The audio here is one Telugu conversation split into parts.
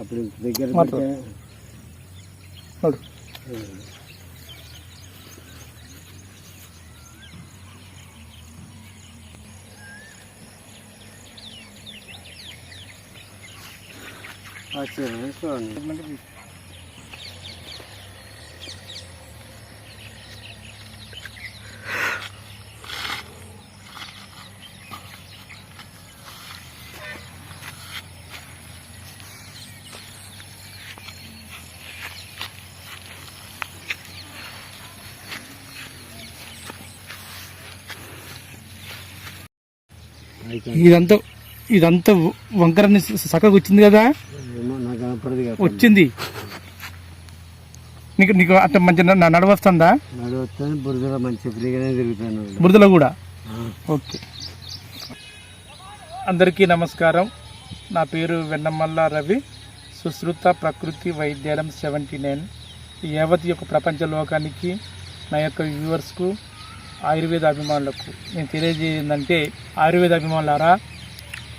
అప్పుడు ఇంత దగ్గర మాట్లాడు. పెడితే, ನೋಡು ఆశ్చర్యం ఇదంతా ఇదంతా వంకరని చక్కగా వచ్చింది కదా? వచ్చింది. నీకు నీకు అంటే మంచి నడవస్తుందా? బురదలో మంచి ఫ్రీగానే తిరుగుతాను. బురదలో కూడా? ఓకే. అందరికీ నమస్కారం. నా పేరు వెన్నమల్ల రవి. సుశ్రుత ప్రకృతి వైద్యాలయం సెవెంటీ నైన్. యావత్ యొక్క ప్రపంచ లోకానికి నా యొక్క వ్యూవర్స్కు ఆయుర్వేద అభిమానులకు నేను తెలియజేయందంటే ఆయుర్వేద అభిమానులారా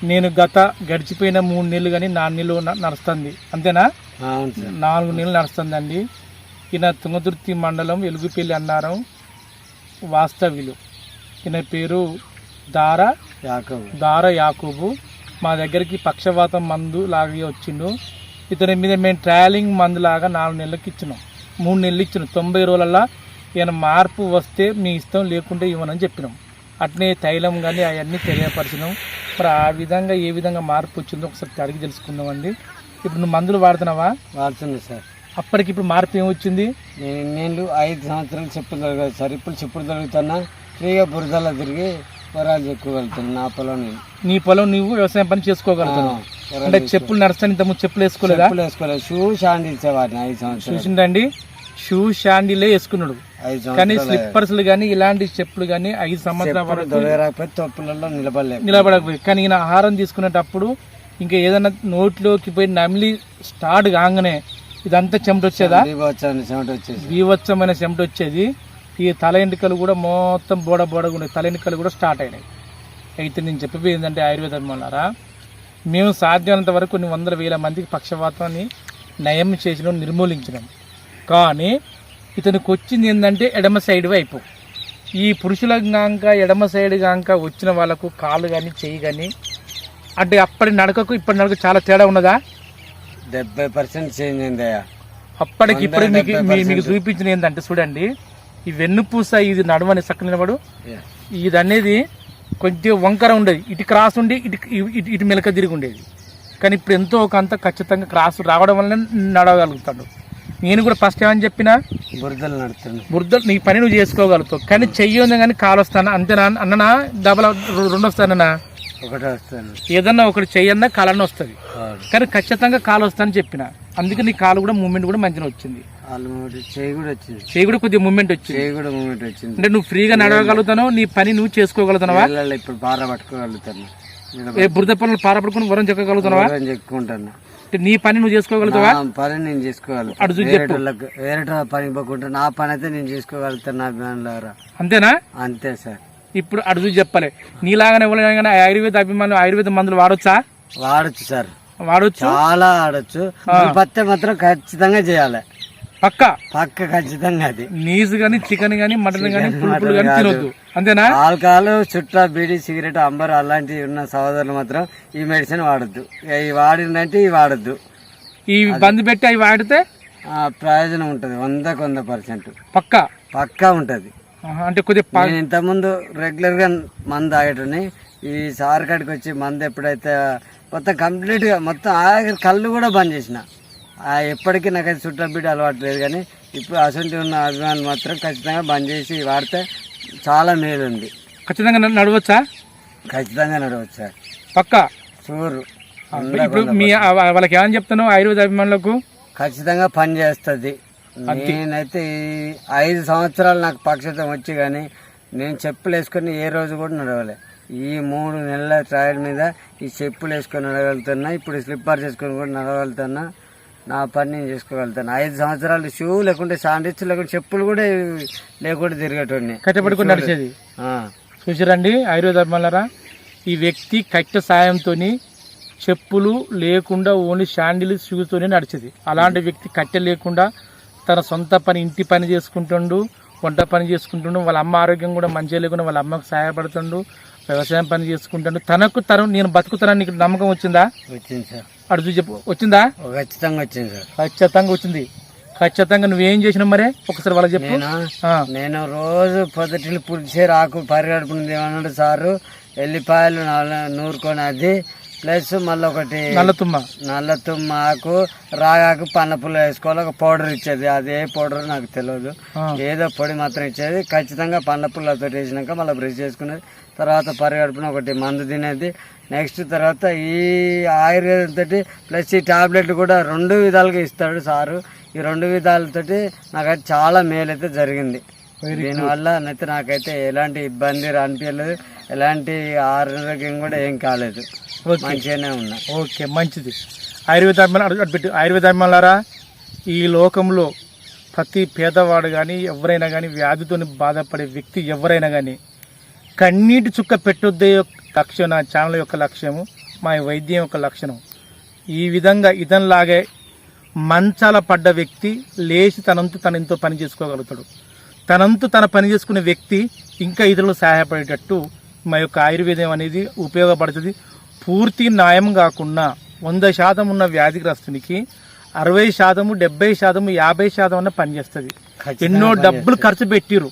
నేను గత గడిచిపోయిన మూడు నెలలు కానీ నాలుగు నెలలు నడుస్తుంది. అంతేనా? నాలుగు నెలలు నడుస్తుందండి. ఈయన తుంగతుర్తి మండలం ఎలుగుపల్లి అన్నారం వాస్తవ్యులు. ఈయన పేరు దార యాకబు. దార యాకూబు. మా దగ్గరికి పక్షవాతం మందు లాగా వచ్చిండు. ఇతని మీద మేము ట్రయలింగ్ మందు లాగా నాలుగు నెలలకి ఇచ్చినాం. మూడు నెలలు ఇచ్చినాం. తొంభై రోజులల్లో ఈయన మార్పు వస్తే మీ ఇష్టం లేకుంటే ఇవ్వనని చెప్పినాం. అట్నే తైలం కానీ అవన్నీ తెలియపరిచినాం. మరి ఆ విధంగా ఏ విధంగా మార్పు వచ్చిందో ఒకసారి అడిగి తెలుసుకుందామండి. ఇప్పుడు నువ్వు మందులు వాడుతున్నావా? వాడుతున్నా సార్. అప్పటికి ఇప్పుడు మార్పు ఏమొచ్చింది? నేను ఐదు సంవత్సరాలు చెప్పులు తొలగదు సార్. ఇప్పుడు చెప్పులు తొలుగుతున్నా ఫ్రీగా బురదలో తిరిగి వరాలు చెక్కుగలుగుతాను నా పొలం నీ పొలం నువ్వు వ్యవసాయం పని చేసుకోగలుగుతున్నావు. అంటే చెప్పులు నడుస్తాను ఇంతకుముందు చెప్పులు వేసుకోలేదా? చెప్పులు వేసుకోలేదు. షూ షాండ్ ఇచ్చేవాడిని ఐదు సంవత్సరాలు. చూసిండండి. షూ షాండీలే వేసుకున్నాడు. కానీ స్లిప్పర్స్లు కానీ ఇలాంటి చెప్పులు కానీ ఐదు సంవత్సరాల వరకు తొప్పులలో నిలబడలేదు నిలబడకపోయి కానీ ఈయన ఆహారం తీసుకునేటప్పుడు ఇంకా ఏదైనా నోట్లోకి పోయి నమిలి స్టార్ట్ కాగానే ఇదంతా చెమట వచ్చేదా? వచ్చాను చెమట వచ్చేది. ఈ తల ఎంటికలు కూడా మొత్తం బోడ బోడగా ఉండే తల ఎంటికలు కూడా స్టార్ట్ అయినాయి. అయితే నేను చెప్పేది ఏంటంటే ఆయుర్వేదం వల్లారా మేము సాధ్యమైనంత వరకు కొన్ని వందల వేల మందికి పక్షవాతాన్ని నయం చేసినాం నిర్మూలించినాం. కానీ ఇతనికి వచ్చింది ఏంటంటే ఎడమ సైడ్ వైపు. ఈ పురుషుల గాంక ఎడమ సైడ్ గాంక వచ్చిన వాళ్ళకు కాలు కానీ చెయ్యి కానీ అంటే అప్పటి నడకకు ఇప్పటి నడక చాలా తేడా ఉన్నదా? డెబ్బై పర్సెంట్ చేంజ్ అయిందయ్యా. అప్పటికి ఇప్పుడు మీకు మీకు. చూపించిన ఏంటంటే చూడండి ఈ వెన్నుపూస ఇది నడవని సక్క నిలబడు. ఇది అనేది కొంచెం వంకర ఉండేది. ఇటు క్రాస్ ఉండి ఇటు ఇటు ఇటు మెలక తిరిగి ఉండేది. కానీ ఇప్పుడు ఎంతో కొంత ఖచ్చితంగా క్రాస్ రావడం వల్ల నడవగలుగుతాడు. నేను కూడా ఫస్ట్ ఏమని చెప్పినా? బురదలు నడుతున్నాను బురద నీ పని నువ్వు చేసుకోగలుగుతావు. కానీ చెయ్యి ఉంది కానీ కాలు వస్తానా? అంతేనా అన్ననా? డబల్ రెండు వస్తానన్నా? ఒకటే వస్తాను. ఏదన్నా ఒకటి చెయ్యన్నా కాలన్న వస్తుంది. కానీ ఖచ్చితంగా కాలు వస్తానని చెప్పిన. అందుకే నీ కాలు కూడా మూమెంట్ కూడా మంచిగా వచ్చింది. చేయి కూడా వచ్చింది. చెయ్యి కూడా కొద్దిగా మూమెంట్ వచ్చింది. చేయి కూడా మూమెంట్ వచ్చింది. అంటే నువ్వు ఫ్రీగా నడవగలుగుతావు నీ పని నువ్వు చేసుకోగలుగుతున్నావా నీళ్ళల్లో ఇప్పుడు బాగా పట్టుకోగలుగుతాను. ఏ బురద పనులు పారపడుకుని వరం చెక్కగలుగుతున్నావా అంటే నీ పని నువ్వు చేసుకోగలుగుతావా? పని నేను చేసుకోగలుగుతాను అటు చూసి వేరే చెప్పు. పని ఇవ్వకుండా నా పని అయితే నేను చేసుకోగలుగుతాను నా అభిమానులారా. అంతేనా? అంతే సార్. ఇప్పుడు అటు చూసి చెప్పాలి. నీలాగానే ఎవరైనా ఆయుర్వేద అభిమానులు ఆయుర్వేద మందులు వాడొచ్చా? వాడచ్చు సార్. వాడొచ్చు? చాలా ఆడొచ్చు పత్తే మాత్రం ఖచ్చితంగా చేయాలి. పక్క? పక్క ఖచ్చితంగా అది. నీసు గాని చికెన్ గాని మటన్ గాని పులుపులు గాని తినొద్దు. అంతేనా? ఆల్కహాల్ చుట్టా బీడీ సిగరెట్ అంబర్ అలాంటివి ఉన్న సహోదరులు మాత్రం ఈ మెడిసిన్ వాడద్దు. ఇవి వాడిందంటే ఇవి వాడద్దు. ఈ బంద్ పెట్టి అవి వాడితే? ప్రయోజనం ఉంటుంది. వందకు వంద పర్సెంట్. పక్క? పక్కా ఉంటుంది. అంటే కొద్దిగా ఇంతకుముందు రెగ్యులర్గా మందు తాగేటని ఈ సార్ కాడికి వచ్చి మందు ఎప్పుడైతే మొత్తం కంప్లీట్గా మొత్తం ఆఖరి కళ్ళు కూడా బంద్ చేసిన. ఎప్పటికీ నాకు అది చుట్టా బీడి అలవాటు లేదు కానీ ఇప్పుడు అసంటి ఉన్న అభిమానులు మాత్రం ఖచ్చితంగా బంద్ చేసి వాడితే చాలా మేలు ఉంది. ఖచ్చితంగా నడవచ్చా? ఖచ్చితంగా నడవచ్చు? సార్ పక్క చూరు ఇప్పుడు మీ వాళ్ళకి ఏమని చెప్తాను ఆయుర్వేద అభిమానులకు? ఖచ్చితంగా పని చేస్తుంది. నేనైతే ఈ ఐదు సంవత్సరాలు నాకు పక్షతం వచ్చి కానీ నేను చెప్పులు వేసుకొని ఏ రోజు కూడా నడవలే. ఈ మూడు నెలల ట్రయల్ మీద ఈ చెప్పులు వేసుకొని నడవగలుగుతున్నా ఇప్పుడు స్లిప్పర్ చేసుకొని కూడా నడవగలుగుతున్నా నా పని నేను చేసుకోగలుగుతాను ఐదు సంవత్సరాలు షూ లేకుంటే శాండిల్స్ లేకుంటే చెప్పులు కూడా లేకుండా తిరిగేటోడిని. కట్టబడుకుని నడిచేది. చూసిరండి ఆయుర్వేద అభిమానులారా ఈ వ్యక్తి కట్టె సాయంతో చెప్పులు లేకుండా ఓన్లీ శాండిల్ షూతోనే నడిచేది. అలాంటి వ్యక్తి కట్టె లేకుండా తన సొంత పని ఇంటి పని చేసుకుంటుండు వంట పని చేసుకుంటుండు వాళ్ళ అమ్మ ఆరోగ్యం కూడా మంచిగా లేకుండా వాళ్ళ అమ్మకు సహాయపడుతుండు వ్యవసాయం పని చేసుకుంటుండు. తనకు తను నేను బతుకుతానని నీకు నమ్మకం వచ్చిందా? వచ్చింది సార్. అడుగు చెప్పు. వచ్చిందా? ఖచ్చితంగా వచ్చింది సార్. ఖచ్చితంగా వచ్చింది. ఖచ్చితంగా నువ్వేం చేసినావు మరే? ఒకసారి వాళ్ళకి చెప్పు. నేను? రోజు పొద్దుటిని పుడిచే రాకు పరిగడుపునది ఏమన్నాడు సారు? ఎల్లిపాయలు నూరుకొని అది ప్లస్ మళ్ళీ ఒకటి నల్ల తుమ్మ నల్ల తుమ్మాకు రాగాకు పన్నపుల్ల వేసుకోవాలి ఒక పౌడర్ ఇచ్చేది. అది ఏ పౌడర్ నాకు తెలియదు ఏదో పొడి మాత్రం ఇచ్చేది. ఖచ్చితంగా పండ్ల పుల్లతో వేసినాక మళ్ళీ బ్రష్ చేసుకునేది. తర్వాత పరిగడుపున ఒకటి మందు తినేది. నెక్స్ట్ తర్వాత ఈ ఆయుర్వేదం తోటి ప్లస్ ఈ టాబ్లెట్లు కూడా రెండు విధాలుగా ఇస్తాడు సారు. ఈ రెండు విధాలతోటి నాకైతే చాలా మేలైతే జరిగింది. దీనివల్ల అయితే నాకైతే ఎలాంటి ఇబ్బంది అనిపించలేదు ఎలాంటి ఆరోగ్యం కూడా ఏం కాలేదు. మంచిగానే ఉన్నా. ఓకే మంచిది. ఆయుర్వేద అభిమానులు అడుగు- పెట్టు. ఆయుర్వేద అభిమానులారా ఈ లోకంలో ప్రతి పేదవాడు కానీ ఎవరైనా కానీ వ్యాధితో బాధపడే వ్యక్తి ఎవరైనా కానీ కన్నీటి చుక్క పెట్టొద్దే లక్ష్యం నా ఛానల్ యొక్క లక్ష్యము మా వైద్యం యొక్క లక్షణం. ఈ విధంగా ఇతనిలాగే మంచాల పడ్డ వ్యక్తి లేచి తనంతు తన ఎంతో పని చేసుకోగలుగుతాడు. తనంతు తన పని చేసుకునే వ్యక్తి ఇంకా ఇతరులు సహాయపడేటట్టు మా యొక్క ఆయుర్వేదం అనేది ఉపయోగపడుతుంది. పూర్తి న్యాయం కాకుండా వంద శాతం ఉన్న వ్యాధిగ్రస్తునికి అరవై శాతము డెబ్బై శాతము యాభై శాతం అన్న పనిచేస్తుంది ఎన్నో డబ్బులు ఖర్చు పెట్టిరు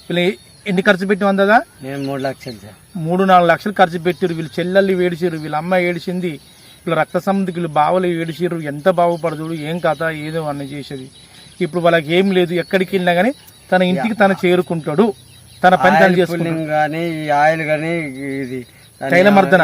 ఎన్ని ఖర్చు పెట్టి వందదా? నేను మూడు లక్షలు మూడు నాలుగు లక్షలు ఖర్చు పెట్టిరు వీళ్ళు చెల్లెళ్ళు ఏడిచిరు వీళ్ళ అమ్మ ఏడిచింది వీళ్ళ రక్త సంబంధికి వీళ్ళు బావలు ఏడిచిరు ఎంత బాగుపడదుడు ఏం కథ ఏదో అన్న చేసేది. ఇప్పుడు వాళ్ళకి ఏం లేదు ఎక్కడికి వెళ్ళినా కానీ తన ఇంటికి తను చేరుకుంటాడు. తన పని తను చేసుకుంటాడు. పుల్లింగ్ కానీ ఆయిల్ కానీ ఇది తైలమర్దన.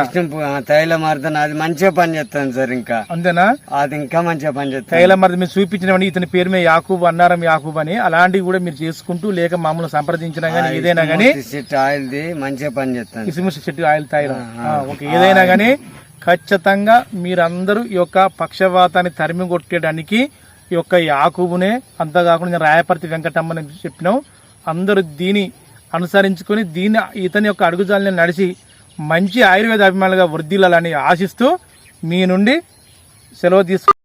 తైలమర్దన అది మంచిగా పని చేస్తాను సార్ ఇంకా. అంతేనా? అది ఇంకా మంచిగా పని చేస్తాను. తైల మరి చూపించినవని ఇతని పేరు మీద యాకూబ్ అన్నారం యాకూబ్ అని అలాంటివి కూడా మీరు చేసుకుంటూ లేక మామూలు సంప్రదించినా కానీ ఏదైనా కానీ సెట్ ఆయిల్ది మంచిగా పని చేస్తాను. కిసిమిసి చెట్టు ఆయిల్ తైలం. ఓకే ఏదైనా కానీ ఖచ్చితంగా మీరందరూ ఈ యొక్క పక్షవాతాన్ని తరిమి కొట్టడానికి ఈ యొక్క యాకూబునే అంతేకాకుండా నేను రాయపర్తి వెంకటమ్మని చెప్పినాం. అందరూ దీని అనుసరించుకొని దీని ఇతని యొక్క అడుగుజాలని నడిచి మంచి ఆయుర్వేద అభిమానులుగా వృద్ధిల్లాలని ఆశిస్తూ మీ నుండి సెలవు తీసుకు